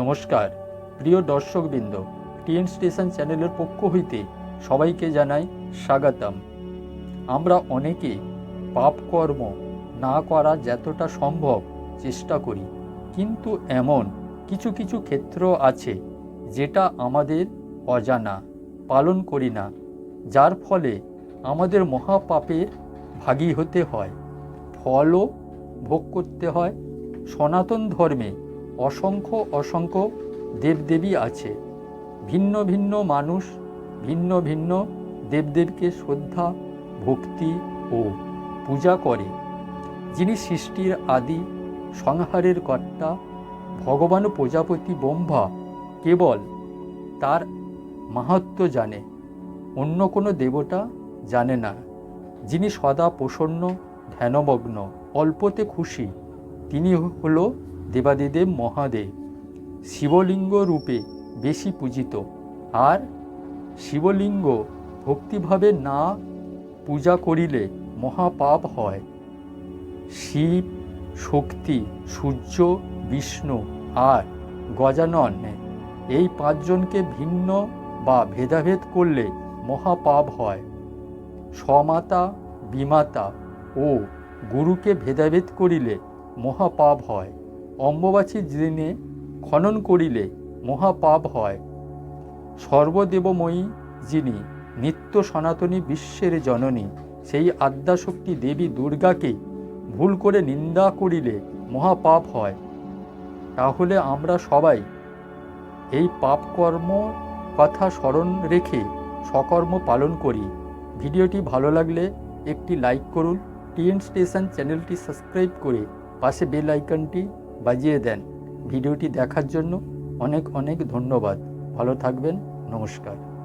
নমস্কার, প্রিয় দর্শকবৃন্দ, টিএন স্টেশন চ্যানেলের পক্ষ হইতে সবাইকে জানাই স্বাগতম। আমরা অনেকে পাপকর্ম না করা যতটা সম্ভব চেষ্টা করি, কিন্তু এমন কিছু কিছু ক্ষেত্র আছে যেটা আমাদের অজানা, পালন করি না, যার ফলে আমাদের মহাপাপের ভাগী হতে হয়। ফলও ভোগ করতে হয়, সনাতন ধর্মে অসংখ্য অসংখ্য দেবদেবী আছে। ভিন্ন ভিন্ন মানুষ, ভিন্ন ভিন্ন দেবদেবকে শ্রদ্ধা, ভক্তি ও পূজা করে। যিনি সৃষ্টির আদি, সংহারের কর্তা, ভগবান প্রজাপতি ব্রহ্মা কেবল তার মাহাত্ম্য জানে, অন্য কোনো দেবতা জানে না। যিনি সদা প্রসন্ন, ধ্যানমগ্ন, অল্পতে খুশি, তিনি হল দেবাদিদেব মহাদেব শিবলিঙ্গ রূপে বেশি পূজিত। আর শিবলিঙ্গ ভক্তিভাবে না পূজা করিলে মহাপাপ হয়। শিব, শক্তি, সূর্য, বিষ্ণু আর গজানন এই পাঁচজনকে ভিন্ন বা ভেদাভেদ করলে মহাপাপ হয়। সমাতা বিমাতা ও গুরুকে ভেদাভেদ করিলে মহাপাপ হয়। অম্ববাচী দিনে খনন করিলে মহাপাপ হয়। সর্বদেবময়ী যিনি নিত্য সনাতনী বিশ্বের জননী, সেই আদ্যাশক্তি দেবী দুর্গাকে ভুল করে নিন্দা করিলে মহাপাপ হয়। তাহলে আমরা সবাই এই পাপকর্ম কথা স্মরণ রেখে সকর্ম পালন করি। ভিডিওটি ভালো লাগলে একটি লাইক করুন। টিএন স্টেশন চ্যানেলটি সাবস্ক্রাইব করে পাশে বেল আইকনটি বাজিয়ে দেন। ভিডিওটি দেখার জন্য অনেক অনেক ধন্যবাদ। ভালো থাকবেন। নমস্কার।